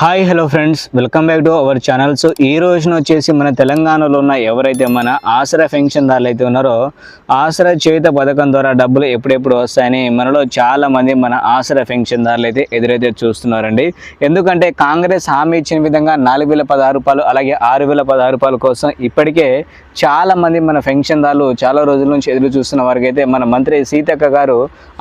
Hi hello friends welcome back to our channel so ఈ రోజున వచ్చేసి మన తెలంగాణలో ఉన్న ఎవరైతే మన ఆసరా పెన్షన్దారులు అయితే ఉన్నారో ఆసరా చేత పథకం ద్వారా డబ్బులు ఎప్పుడెప్పుడు వస్తాయని మనలో చాలామంది మన ఆసరా పెన్షన్దారులు అయితే ఎదురైతే చూస్తున్నారండి. ఎందుకంటే కాంగ్రెస్ హామీ ఇచ్చిన విధంగా నాలుగు వేల పదహారు రూపాయలు అలాగే ఆరు వేల పదహారు రూపాయల కోసం ఇప్పటికే చాలామంది మన మన పెన్షన్దారులు చాలా రోజుల నుంచి ఎదురు చూస్తున్న వారికి అయితే మన మంత్రి సీతక్క గారు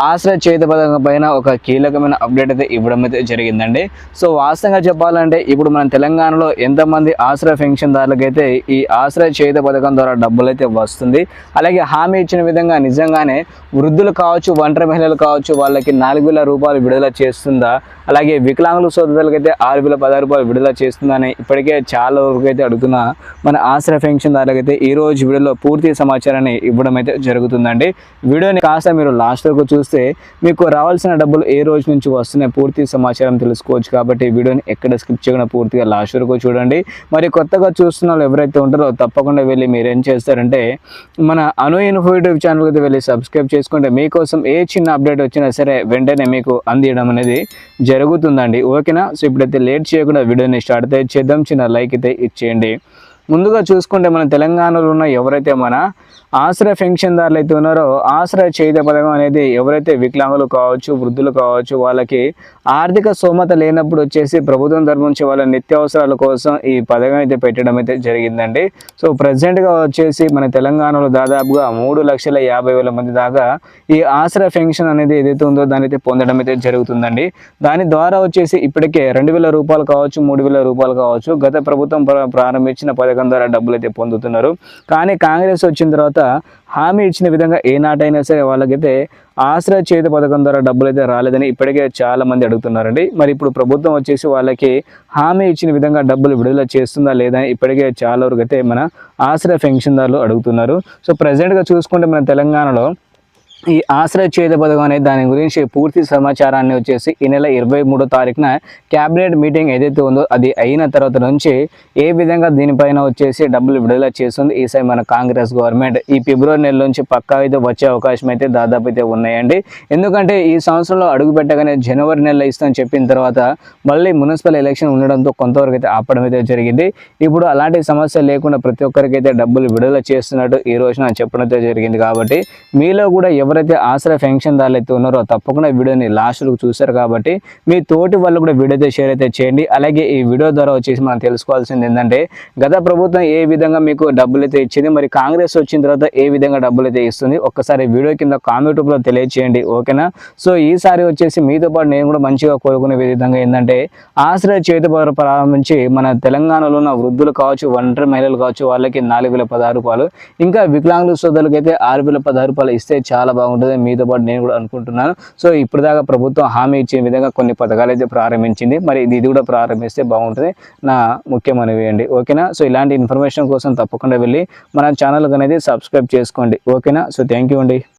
ఆసరా చేత పథకం పైన ఒక కీలకమైన అప్డేట్ అయితే ఇవ్వడం అయితే జరిగిందండి. సో వాస్తవంగా చెప్పాలంటే ఇప్పుడు మన తెలంగాణలో ఎంతమంది ఆశ్రయ పెన్షన్దారులకైతే ఈ ఆశ్రయ చేత పథకం ద్వారా డబ్బులు అయితే వస్తుంది. అలాగే హామీ ఇచ్చిన విధంగా నిజంగానే వృద్ధులు కావచ్చు ఒంటరి మహిళలు కావచ్చు వాళ్ళకి నాలుగు వేల రూపాయలు విడుదల చేస్తుందా? అలాగే వికలాంగుల సోదరులకైతే ఆరు వేల పదహారు రూపాయలు విడుదల చేస్తుందని ఇప్పటికే చాలా వరకు అయితే అడుగుతున్న మన ఆశ్రయ పెన్షన్దారులకైతే ఈ రోజు వీడియోలో పూర్తి సమాచారాన్ని ఇవ్వడం అయితే జరుగుతుందండి. వీడియోని కాస్త మీరు లాస్ట్ వరకు చూస్తే మీకు రావాల్సిన డబ్బులు ఏ రోజు నుంచి వస్తున్నాయి పూర్తి సమాచారం తెలుసుకోవచ్చు కాబట్టి వీడియోని ఎక్కడ స్కిప్ చేయకుండా పూర్తిగా లాస్ట్ వరకు చూడండి. మరి కొత్తగా చూస్తున్న వాళ్ళు ఎవరైతే ఉంటారో తప్పకుండా వెళ్ళి మీరు ఏం చేస్తారంటే మన అను ఇన్ఫోటివ్ ఛానల్కి అయితే వెళ్ళి సబ్స్క్రైబ్ చేసుకుంటే మీకోసం ఏ చిన్న అప్డేట్ వచ్చినా సరే వెంటనే మీకు అందియడం అనేది జరుగుతుందండి. ఓకేనా? సో ఇప్పుడైతే లేట్ చేయకుండా వీడియోని స్టార్ట్ అయితే చేద్దాం. చిన్న లైక్ అయితే ఇచ్చేయండి. ముందుగా చూసుకుంటే మన తెలంగాణలో ఉన్న ఎవరైతే మన ఆశ్రయ పెన్షన్దారులు అయితే ఉన్నారో ఆశ్రయ చేత పథకం అనేది ఎవరైతే వికలాంగులు కావచ్చు వృద్ధులు కావచ్చు వాళ్ళకి ఆర్థిక సోమత లేనప్పుడు వచ్చేసి ప్రభుత్వం తరపు నుంచి వాళ్ళ నిత్యావసరాల కోసం ఈ పథకం అయితే పెట్టడం అయితే జరిగిందండి. సో ప్రజెంట్గా వచ్చేసి మన తెలంగాణలో దాదాపుగా మూడు లక్షల యాభై వేల మంది దాకా ఈ ఆశ్రయ పెన్షన్ అనేది ఏదైతే ఉందో దాని అయితే పొందడం అయితే జరుగుతుందండి. దాని ద్వారా వచ్చేసి ఇప్పటికే రెండు వేల రూపాయలు కావచ్చు మూడు వేల రూపాయలు కావచ్చు గత ప్రభుత్వం ప్ర- ప్రారంభించిన పథకం పథకం ద్వారా డబ్బులు అయితే పొందుతున్నారు. కానీ కాంగ్రెస్ వచ్చిన తర్వాత హామీ ఇచ్చిన విధంగా ఏనాటైనా సరే వాళ్ళకైతే ఆశ్రయ చేతి పథకం ద్వారా డబ్బులు అయితే రాలేదని ఇప్పటికే చాలా మంది అడుగుతున్నారండి. మరి ఇప్పుడు ప్రభుత్వం వచ్చేసి వాళ్ళకి హామీ ఇచ్చిన విధంగా డబ్బులు విడుదల చేస్తుందా లేదా అని ఇప్పటికే చాలా వరకు అయితే మన ఆశ్రయ పెన్షన్దారులు అడుగుతున్నారు. సో ప్రజెంట్గా చూసుకుంటే మన తెలంగాణలో ఈ ఆశ్రయ చేత పథకం అనే దాని గురించి పూర్తి సమాచారాన్ని వచ్చేసి ఈ నెల ఇరవై మూడో తారీఖున క్యాబినెట్ మీటింగ్ ఏదైతే ఉందో అది అయిన తర్వాత నుంచి ఏ విధంగా దీనిపైన వచ్చేసి డబ్బులు విడుదల చేస్తుంది? ఈసారి మన కాంగ్రెస్ గవర్నమెంట్ ఈ ఫిబ్రవరి నెల నుంచి పక్కా అయితే వచ్చే అవకాశం అయితే దాదాపు అయితే ఉన్నాయండి. ఎందుకంటే ఈ సంవత్సరంలో అడుగు పెట్టగానే జనవరి నెలలో ఇస్తామని చెప్పిన తర్వాత మళ్ళీ మున్సిపల్ ఎలక్షన్ ఉండడంతో కొంతవరకు అయితే ఆపడం అయితే జరిగింది. ఇప్పుడు అలాంటి సమస్య లేకుండా ప్రతి ఒక్కరికైతే డబ్బులు విడుదల చేస్తున్నట్టు ఈ రోజున చెప్పడం అయితే జరిగింది కాబట్టి మీలో కూడా ఎవరైతే ఆశ్రయ పెన్షన్దారులు అయితే ఉన్నారో తప్పకుండా వీడియోని లాస్ట్ వరకు చూశారు కాబట్టి మీ తోటి వాళ్ళు కూడా వీడియో అయితే షేర్ అయితే చేయండి. అలాగే ఈ వీడియో ద్వారా వచ్చేసి మనం తెలుసుకోవాల్సింది ఏంటంటే గత ప్రభుత్వం ఏ విధంగా మీకు డబ్బులు అయితే ఇచ్చింది మరి కాంగ్రెస్ వచ్చిన తర్వాత ఏ విధంగా డబ్బులు అయితే ఇస్తుంది ఒక్కసారి వీడియో కింద కామెంట్ రూపంలో తెలియచేయండి ఓకేనా సో ఈసారి వచ్చేసి మీతో పాటు నేను కూడా మంచిగా కోరుకునే విధంగా ఏంటంటే ఆశ్రయ చేతి ప్రారంభించి మన తెలంగాణలో ఉన్న వృద్ధులు కావచ్చు ఒంటరి మహిళలు కావచ్చు వాళ్ళకి నాలుగు రూపాయలు ఇంకా వికలాంగుల సోదరులకైతే ఆరు వేల రూపాయలు ఇస్తే చాలా బాగుంటుంది మీతో పాటు నేను కూడా అనుకుంటున్నాను. సో ఇప్పుడు దాకా ప్రభుత్వం హామీ ఇచ్చే విధంగా కొన్ని పథకాలు అయితే ప్రారంభించింది. మరి ఇది ఇది కూడా ప్రారంభిస్తే బాగుంటుంది. నా ముఖ్యమైనవి అండి. ఓకేనా? సో ఇలాంటి ఇన్ఫర్మేషన్ కోసం తప్పకుండా వెళ్ళి మన ఛానల్ అనేది సబ్స్క్రైబ్ చేసుకోండి. ఓకేనా? సో థ్యాంక్ యూ అండి.